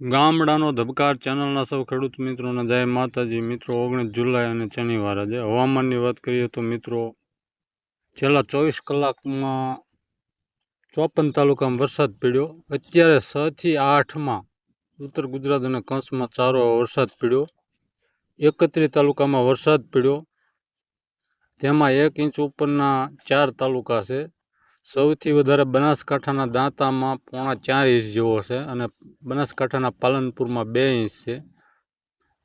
ગામડાનો ધબકાર ચેનલના સૌ ખેડૂત મિત્રોને જય માતાજી. મિત્રો, ઓગણીસ જુલાઈ અને શનિવાર આજે હવામાનની વાત કરીએ તો મિત્રો, છેલ્લા ચોવીસ કલાકમાં ચોપન તાલુકામાં વરસાદ પડ્યો. અત્યારે છથી આઠમાં ઉત્તર ગુજરાત અને કચ્છમાં સારો વરસાદ પડ્યો. એકત્રીસ તાલુકામાં વરસાદ પડ્યો. તેમાં એક ઇંચ ઉપરના ચાર તાલુકા છે. સૌથી વધારે બનાસકાંઠાના દાંતામાં પોણા ચાર ઇંચ જેવો છે અને બનાસકાંઠાના પાલનપુરમાં બે ઇંચ છે.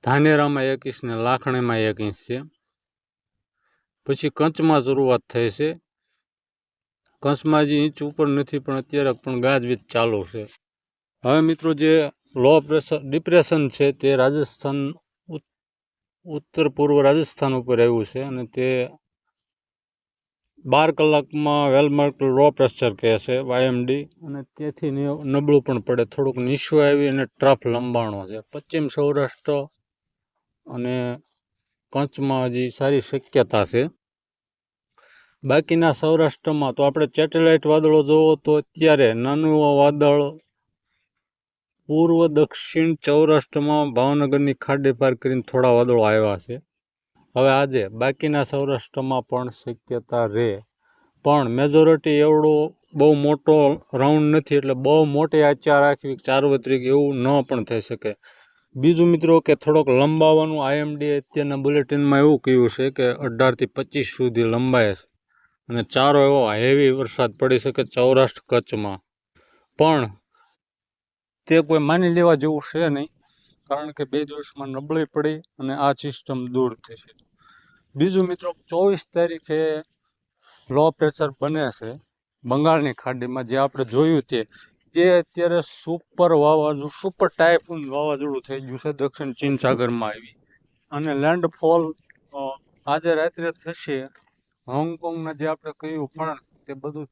ધાનેરામાં એક ઇંચ ને લાખણીમાં એક ઇંચ છે. પછી કંચમાં શરૂઆત થઈ છે. કંચમાં હજી ઇંચ ઉપર નથી પણ અત્યારે પણ ગાજવીજ ચાલુ છે. હવે મિત્રો જે લો પ્રેશર, ડિપ્રેશન છે તે રાજસ્થાન ઉત્તર પૂર્વ રાજસ્થાન ઉપર આવ્યું છે અને તે બાર કલાકમાં વેલમાર્ક લો પ્રેશર કહે છે વાયએમડી અને તેથી નબળું પણ પડે. થોડુંક નીચું આવી અને ટ્રફ લંબાણો છે. પશ્ચિમ સૌરાષ્ટ્ર અને કચ્છમાં હજી સારી શક્યતા છે. બાકીના સૌરાષ્ટ્રમાં તો આપણે સેટેલાઇટ વાદળો જોવો તો અત્યારે નાનું વાદળ પૂર્વ દક્ષિણ સૌરાષ્ટ્રમાં ભાવનગરની ખાડી પાર કરીને થોડા વાદળો આવ્યા છે. હવે આજે બાકીના સૌરાષ્ટ્રમાં પણ શક્યતા રહે. પણ મેજોરિટી એવડો બહુ મોટો રાઉન્ડ નથી, એટલે બહુ મોટી આચાર રાખવી સાર્વત્રિક એવું ન પણ થઈ શકે. બીજું મિત્રો કે થોડોક લંબાવવાનું આઈએમડી અત્યારના બુલેટિનમાં એવું કહ્યું છે કે અઢારથી પચીસ સુધી લંબાય છે. અને ચારો એવો હેવી વરસાદ પડી શકે સૌરાષ્ટ્ર કચ્છમાં. પણ તે કોઈ માની લેવા જેવું છે નહીં, કારણ કે બે દિવસમાં નબળી પડી અને આ સિસ્ટમ દૂર થશે. બીજું મિત્રો, ચોવીસ તારીખે લો પ્રેશર બને છે બંગાળની ખાડીમાં. જે આપણે જોયું તે તે અત્યારે સુપર વાવાઝોડું સુપર ટાઈપનું વાવાઝોડું થઈ ગયું છે દક્ષિણ ચીન સાગરમાં આવી. અને લેન્ડફોલ આજે રાત્રે થશે. હોંગકોંગના જે આપણે કહ્યું પણ, તે બધું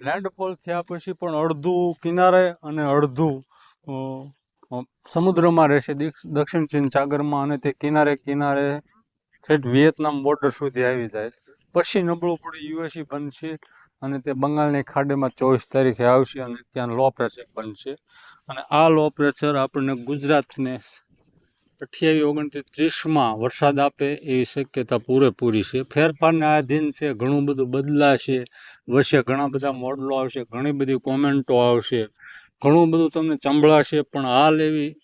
લેન્ડફોલ થયા પછી પણ અડધું કિનારે અને અડધું સમુદ્રમાં રહેશે દક્ષિણ ચીન સાગરમાં અને તે કિનારે કિનારે ઠેઠ વિયેતનામ બોર્ડર સુધી આવી જાય. પછી નબળું પડી યુએસી બનશે અને તે બંગાળની ખાડીમાં ચોવીસ તારીખે આવશે અને ત્યાં લો પ્રેશર બનશે. અને આ લો પ્રેશર આપણને ગુજરાતને અઠ્યાવીસ, ઓગણત્રીસ, ત્રીસમાં વરસાદ આપે એવી શક્યતા પૂરેપૂરી છે. ફેરફારને આધીન છે, ઘણું બધું બદલાશે. વર્ષે ઘણા બધા મોડલો આવશે, ઘણી બધી કોમેન્ટો આવશે. ઘણું બધું તમને સંભળાશે, પણ હાલ એવી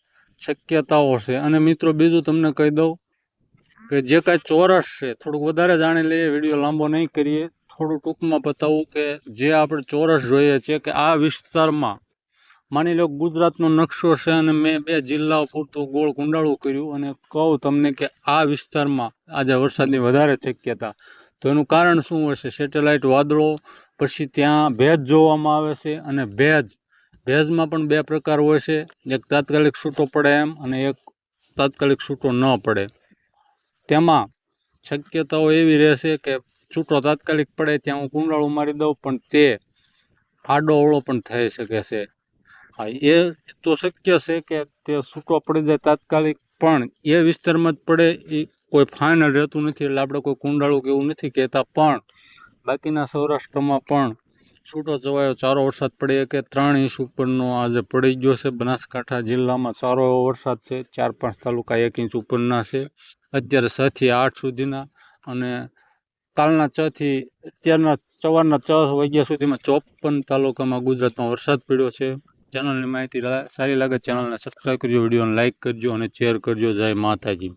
શક્યતાઓ છે. અને મિત્રો, બીજું તમને કહી દઉં કે જે કાંઈ ચોરસ છે, થોડુંક વધારે જાણી લઈએ, વીડિયો લાંબો નહીં કરીએ. થોડું ટૂંકમાં બતાવું કે જે આપણે ચોરસ જોઈએ છે કે આ વિસ્તારમાં માની લો ગુજરાતનો નકશો છે અને મેં બે જિલ્લાઓ પૂરતું ગોળ કુંડાળું કર્યું અને કહું તમને કે આ વિસ્તારમાં આજે વરસાદની વધારે શક્યતા. તો એનું કારણ શું હશે? સેટેલાઇટ વાદળો, પછી ત્યાં ભેજ જોવામાં આવે છે અને ભેજ. ભેજમાં પણ બે પ્રકાર હોય છે. એક તાત્કાલિક છૂટો પડે એમ અને એક તાત્કાલિક છૂટો ન પડે. તેમાં શક્યતાઓ એવી રહેશે કે છૂટો તાત્કાલિક પડે ત્યાં હું કુંડાળું મારી દઉં, પણ તે આડો અવળો પણ થઈ શકે છે. હા, એ તો શક્ય છે કે તે છૂટો પડી જાય તાત્કાલિક, પણ એ વિસ્તારમાં જ પડે એ કોઈ ફાઇનલ રહેતું નથી, એટલે આપણે કોઈ કુંડાળું કે એવું નથી કહેતા, પણ બાકીના સૌરાષ્ટ્રમાં પણ છૂટો છવાયો સારો વરસાદ પડે કે ત્રણ ઇંચ ઉપરનો આજે પડી ગયો છે. બનાસકાંઠા જિલ્લામાં સારો એવો વરસાદ છે, ચાર પાંચ તાલુકા એક ઇંચ ઉપરના છે. અત્યારે છ થી આઠ સુધીના અને કાલના છ થી, અત્યારના સવારના છ વાગ્યા સુધીમાં ચોપન તાલુકામાં ગુજરાતમાં વરસાદ પડ્યો છે. ચેનલની માહિતી સારી લાગે ચેનલને સબસ્ક્રાઈબ કરજો, વિડીયોને લાઇક કરજો અને શેર કરજો. જય માતાજી.